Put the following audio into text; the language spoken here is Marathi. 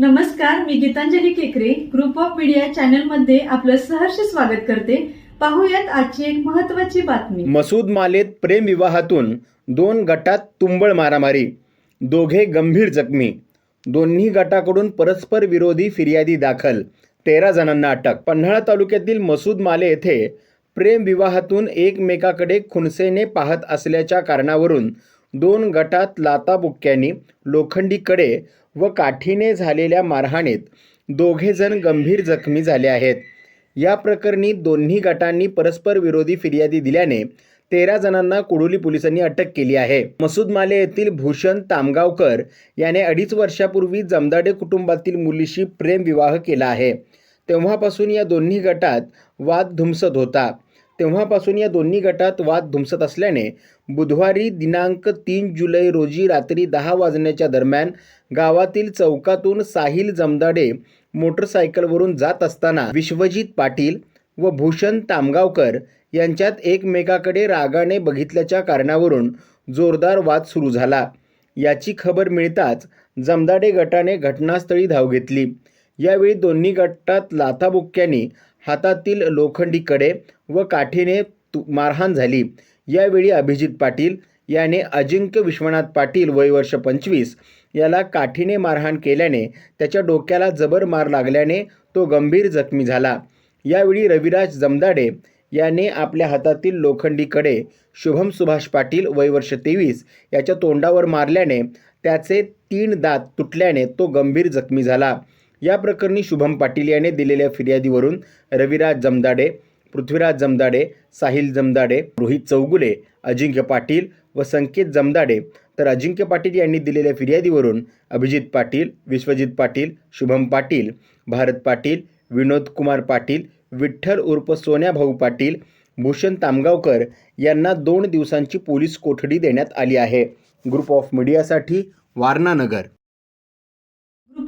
नमस्कार मी गीतांजली केकरे. ग्रुप ऑफ मीडिया चॅनलमध्ये आपलं सहर्ष स्वागत करते. पाहूयात आजची एक महत्वाची बातमी. मसूद मालेत प्रेमविवाहातून दोन गटात तुंबळ मारामारी. दोघे गंभीर जखमी. दोन्ही गटाकडून परस्पर विरोधी फिर्यादी दाखल. तेरा जणांना अटक. पन्हाळा तालुक्यातील मसूद माले येथे प्रेम विवाहातून एकमेकाकडे खुनसेने पाहत असल्याच्या कारणावरून दोन गटात लाताबुक्क्यांनी लोखंडीकडे व काठीने झालेल्या मारहाणीत दोघेजण गंभीर जखमी झाले आहेत. या प्रकरणी दोन्ही गटांनी परस्पर विरोधी फिर्यादी दिल्याने तेरा जणांना कुडुली पोलिसांनी अटक केली आहे. मसूद माले येथील भूषण तामगावकर याने अडीच वर्षापूर्वी जमदाडे कुटुंबातील मुलीशी प्रेमविवाह केला आहे. तेव्हापासून या दोन्ही गटात वाद धुमसत होता. तेव्हापासून या दोन्ही गटात वाद धुमसत असल्याने बुधवारी दिनांक तीन जुलै रोजी रात्री दहा वाजण्याच्या दरम्यान गावातील चौकातून साहिल जमदाडे मोटरसायकलवरून जात असताना विश्वजित पाटील व भूषण तामगावकर यांच्यात एकमेकाकडे रागाने बघितल्याच्या कारणावरून जोरदार वाद सुरू झाला. याची खबर मिळताच जमदाडे गटाने घटनास्थळी धाव घेतली. यावेळी दोन्ही गटात लाथाबुक्क्यांनी हातातील लोखंडी कडे व काठीने तु- मारहाण झाली. यावेळी अभिजित पाटील याने अजिंक्य विश्वनाथ पाटील वय वर्ष पंचवीस याला काठीने मारहाण केल्याने त्याच्या डोक्याला जबर मार लागल्याने तो गंभीर जखमी झाला. यावेळी रविराज जमदाडे याने आपल्या हातातील लोखंडी कडे शुभम सुभाष पाटील वय वर्ष तेवीस याच्या तोंडावर मारल्याने त्याचे तीन दात तुटल्याने तो गंभीर जखमी झाला. या प्रकरणी शुभम पाटील याने दिलेल्या फिर्यादीवरून रविराज जमदाडे पृथ्वीराज जमदाडे साहिल जमदाडे रोहित चौगुले अजिंक्य पाटील व संकेत जमदाडे तर अजिंक्य पाटील यांनी दिलेल्या फिर्यादीवरून अभिजित पाटील विश्वजित पाटील शुभम पाटील भारत पाटील विनोद कुमार पाटील विठ्ठल उर्फ सोन्या भाऊ पाटील भूषण तामगावकर यांना दोन दिवसांची पोलीस कोठडी देण्यात आली आहे. Group of मीडियासाठी Warananagar